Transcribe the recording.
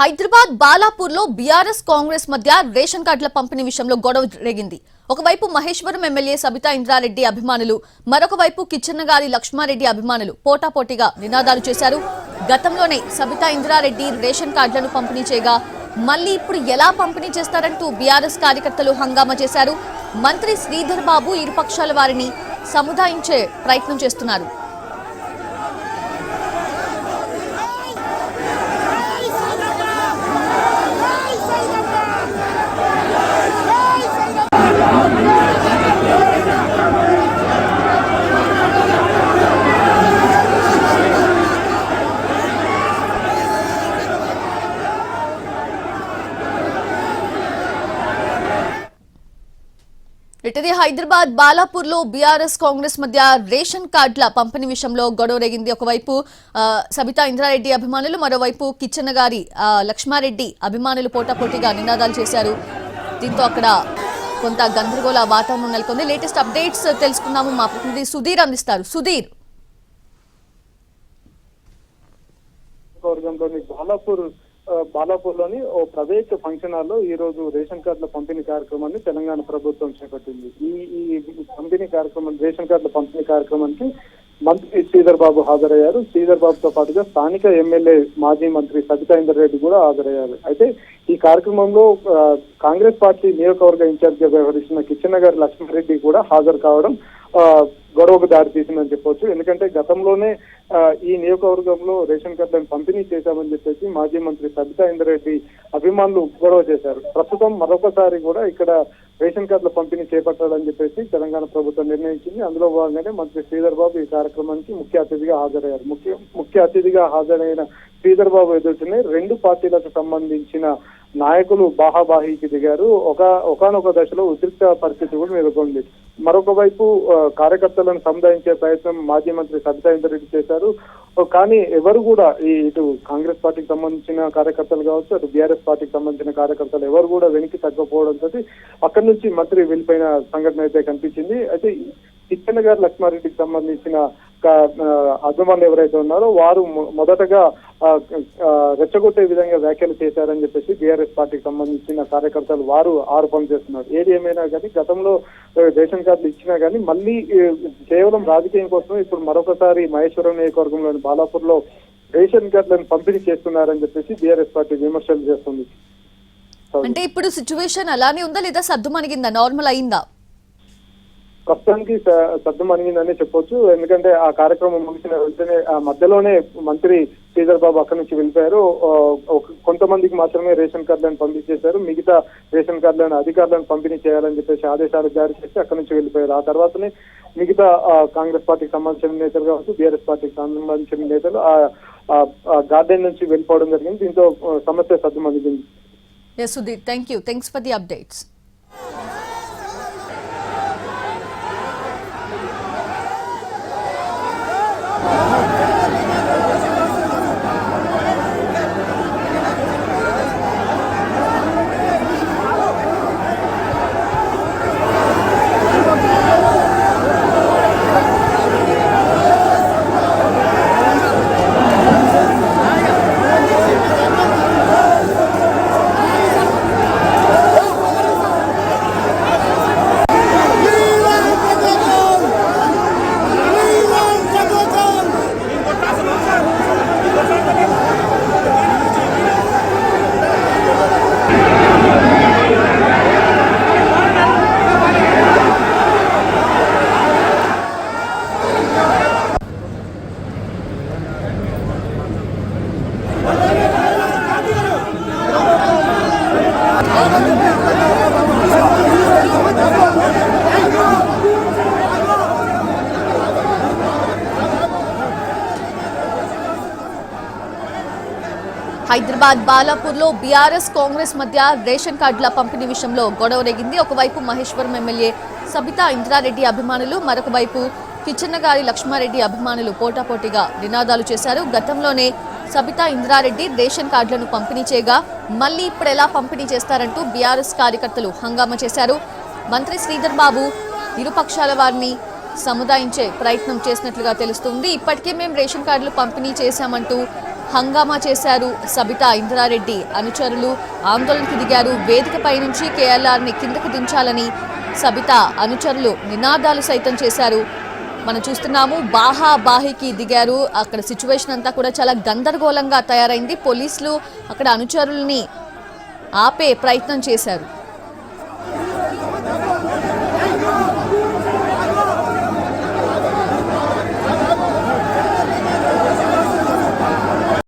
హైదరాబాద్ బాలాపూర్లో బీఆర్ఎస్ కాంగ్రెస్ మధ్య రేషన్ కార్డుల పంపిణీ విషయంలో గొడవ రేగింది. ఒకవైపు మహేశ్వరం ఎమ్మెల్యే సబితా ఇంద్రారెడ్డి అభిమానులు మరొక వైపు కిచ్చన్నగారి లక్ష్మారెడ్డి అభిమానులు పోటాపోటీగా నినాదాలు చేశారు. గతంలోనే సబితా ఇంద్రారెడ్డి రేషన్ కార్డులను పంపిణీ చేయగా మళ్ళీ ఇప్పుడు ఎలా పంపిణీ చేస్తారంటూ బీఆర్ఎస్ కార్యకర్తలు హంగామా చేశారు. మంత్రి శ్రీధర్ బాబు ఇరుపక్షాల వారిని సముదాయించే ప్రయత్నం చేస్తున్నారు. ఇటది హైదరాబాద్ బాలాపూర్లో బీఆర్ఎస్ కాంగ్రెస్ మధ్య రేషన్ కార్డుల పంపిణీ విషయంలో గొడవ రేగింది. ఒకవైపు సబితా ఇంద్రారెడ్డి అభిమానులు మరోవైపు కిచ్చన్న గారి లక్ష్మారెడ్డి అభిమానులు పోటాపోటీగా నినాదాలు చేశారు. దీంతో అక్కడ కొంత గందరగోళ వాతావరణం నెలకొంది. లేటెస్ట్ అప్డేట్స్ తెలుసుకున్నాము మా ప్రతినిధి సుధీర్ అందిస్తారు. సుధీర్. బాలాపూర్ బాలాపూర్ బాలాపూర్లోని ఓ ప్రైవేట్ ఫంక్షన్ హాల్లో ఈ రోజు రేషన్ కార్డుల పంపిణీ కార్యక్రమాన్ని తెలంగాణ ప్రభుత్వం చేపట్టింది. ఈ ఈ పంపిణీ కార్యక్రమం రేషన్ కార్డుల పంపిణీ కార్యక్రమానికి మంత్రి శ్రీధర్ బాబు హాజరయ్యారు. శ్రీధర్ బాబుతో పాటుగా స్థానిక ఎమ్మెల్యే మాజీ మంత్రి సబితా ఇందర్ రెడ్డి కూడా హాజరయ్యారు. అయితే ఈ కార్యక్రమంలో కాంగ్రెస్ పార్టీ నియోజకవర్గ ఇన్ఛార్జ్గా వ్యవహరిస్తున్న కిషన్ గారి లక్ష్మారెడ్డి కూడా హాజరు కావడం గొడవకు దారి తీసిందని చెప్పొచ్చు. ఎందుకంటే గతంలోనే ఈ నియోజకవర్గంలో రేషన్ కార్డులను పంపిణీ చేశామని చెప్పేసి మాజీ మంత్రి సబితా ఇంద్రెడ్డి అభిమానులు గొడవ చేశారు. ప్రస్తుతం మరొకసారి కూడా ఇక్కడ రేషన్ కార్డుల పంపిణీ చేపట్టాలని చెప్పేసి తెలంగాణ ప్రభుత్వం నిర్ణయించింది. అందులో భాగంగానే మంత్రి శ్రీధర్ బాబు ఈ కార్యక్రమానికి ముఖ్య అతిథిగా హాజరయ్యారు. ముఖ్య ముఖ్య అతిథిగా హాజరైన శ్రీధర్ బాబు ఎదుర్కొనే రెండు పార్టీలకు సంబంధించిన నాయకులు బాహాబాహీకి దిగారు. ఒక ఒకనొక దశలో ఉద్రిక్త పరిస్థితి కూడా నెలకొంది. మరొక వైపు కార్యకర్తలను సముదాయించే ప్రయత్నం మాజీ మంత్రి సబితా ఇంద్రెడ్డి చేశారు. కానీ ఎవరు కూడా ఈ ఇటు కాంగ్రెస్ పార్టీకి సంబంధించిన కార్యకర్తలు కావచ్చు అటు బీఆర్ఎస్ పార్టీకి సంబంధించిన కార్యకర్తలు ఎవరు కూడా వెనక్కి తగ్గకపోవడంతో అక్కడి నుంచి మంత్రి వెళ్ళిపోయిన సంఘటన అయితే కనిపించింది. అయితే కిచ్చన్న గారు లక్ష్మారెడ్డికి సంబంధించిన అభిమానులు ఎవరైతే ఉన్నారో వారు మొదటగా రెచ్చగొట్టే విధంగా వ్యాఖ్యలు చేశారని చెప్పేసి బీఆర్ఎస్ పార్టీకి సంబంధించిన కార్యకర్తలు వారు ఆరోపణ చేస్తున్నారు. ఏది ఏమైనా కానీ గతంలో రేషన్ కార్డులు ఇచ్చినా కానీ మళ్ళీ కేవలం రాజకీయం కోసం ఇప్పుడు మరొకసారి మహేశ్వరం నియోజకవర్గంలోని బాలాపూర్లో రేషన్ కార్డులను పంపిణీ చేస్తున్నారని చెప్పేసి బీఆర్ఎస్ పార్టీ విమర్శలు చేస్తుంది. అంటే ఇప్పుడు సిచ్యువేషన్ అలానే ఉందా లేదా సర్దుమణిగిందా? నార్మల్ అయిందా? ప్రస్తుతానికి స- సద్దు చెప్పొచ్చు. ఎందుకంటే ఆ కార్యక్రమం ముగిసిన వెంటనే ఆ మధ్యలోనే మంత్రి శ్రీధర్ బాబు అక్కడి నుంచి వెళ్ళిపోయారు. కొంతమందికి మాత్రమే రేషన్ కార్డులను పంపించేశారు. మిగతా రేషన్ కార్డులను అధికారులను పంపిణీ చేయాలని చెప్పేసి ఆదేశాలు జారీ చేసి అక్కడి నుంచి వెళ్ళిపోయారు. ఆ తర్వాతనే మిగతా కాంగ్రెస్ పార్టీకి సంబంధించిన నేతలు కావచ్చు బీఆర్ఎస్ పార్టీకి సంబంధించిన నేతలు ఆ గార్డెన్ నుంచి వెళ్ళిపోవడం జరిగింది. దీంతో సమస్య సద్దుమంది thank you thanks for the Hyderabad బాలాపూర్లో BRS Congress మధ్య రేషన్ కార్డుల పంపిణీ విషయంలో గొడవ రేగింది. ఒకవైపు మహేశ్వరం ఎమ్మెల్యే సబితా ఇంద్రారెడ్డి అభిమానులు మరొక వైపు కిచ్చన్నగారి లక్ష్మారెడ్డి అభిమానులు పోటాపోటీగా నినాదాలు చేశారు. గతంలోనే సబితా ఇంద్రారెడ్డి రేషన్ కార్డులను పంపిణీ చేయగా మళ్ళీ ఇప్పుడు ఎలా పంపిణీ చేస్తారంటూ బీఆర్ఎస్ కార్యకర్తలు హంగామా చేశారు. మంత్రి శ్రీధర్ బాబు ఇరుపక్షాల వారిని సముదాయించే ప్రయత్నం చేసినట్లుగా తెలుస్తుంది. ఇప్పటికే మేము రేషన్ కార్డులు పంపిణీ చేశామంటూ హంగామా చేశారు సబితా ఇంద్రారెడ్డి. అనుచరులు ఆందోళనకు దిగారు. వేదికపై నుంచి కేఎల్ఆర్ని కిందకు దించాలని సబితా అనుచరులు నినాదాలు సైతం చేశారు. మనం చూస్తున్నాము బాహా బాహికి దిగారు. అక్కడ సిచ్యువేషన్ అంతా కూడా చాలా గందరగోళంగా తయారైంది. పోలీసులు అక్కడ అనుచరుల్ని ఆపే ప్రయత్నం చేశారు.